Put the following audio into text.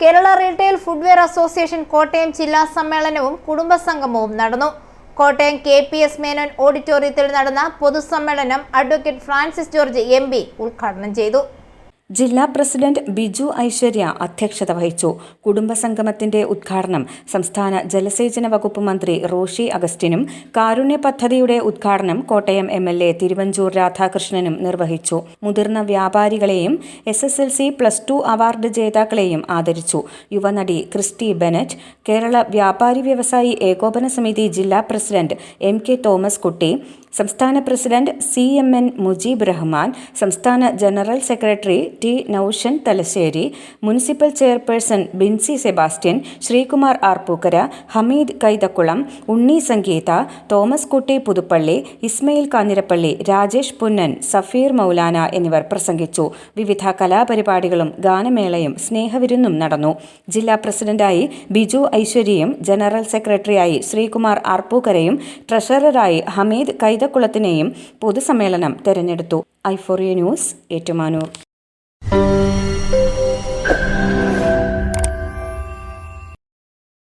Kerala retail footwear association Kottayam ജില്ലാ സമ്മേളനവും കുടുംബസംഗമവും നടന്നു. Kottayam K P S Menon ഓഡിറ്റോറിയത്തിൽ നടന്ന പൊതുസമ്മേളനം അഡ്വക്കേറ്റ് ഫ്രാൻസിസ് ജോർജ് എം ഉദ്ഘാടനം ചെയ്തു. ജില്ലാ പ്രസിഡന്റ് ബിജു ഐശ്വര്യ അധ്യക്ഷത വഹിച്ചു. കുടുംബസംഗമത്തിന്റെ ഉദ്ഘാടനം സംസ്ഥാന ജലസേചന വകുപ്പ് മന്ത്രി റോഷി അഗസ്റ്റിനും കാരുണ്യ പദ്ധതിയുടെ ഉദ്ഘാടനം Kottayam M L A Thiruvanchoor രാധാകൃഷ്ണനും നിർവഹിച്ചു. മുതിർന്ന വ്യാപാരികളെയും S S L C plus two award ജേതാക്കളെയും ആദരിച്ചു. യുവനടി ക്രിസ്റ്റി ബെനറ്റ് കേരള വ്യാപാരി വ്യവസായി ഏകോപന സമിതി ജില്ലാ president M K Thomas Kutty സംസ്ഥാന president C M N Mujeeb Rahman സംസ്ഥാന general secretary T Naushan Thalassery municipal chairperson Binsy Sebastian Sreekumar Arpookara Hameed Kaithakulam Unni Sangeetha Thomas Kutty Puthuppally Ismail Kanjirappally Rajesh Punnen Safeer Maulana എന്നിവർ പ്രസംഗിച്ചു. വിവിധ കലാപരിപാടികളും ഗാനമേളയും സ്നേഹവിരുന്നും നടന്നു. ജില്ലാ പ്രസിഡന്റായി ബിജു ഐശ്വര്യയും ജനറൽ സെക്രട്ടറിയായി ശ്രീകുമാർ ആർപ്പൂക്കരയും ട്രഷററായി ഹമീദ് കൈതക്കുളത്തിനെയും പൊതുസമ്മേളനം തെരഞ്ഞെടുത്തു. ഐഫോറിയ ന്യൂസ് ഏറ്റുമാനൂർ.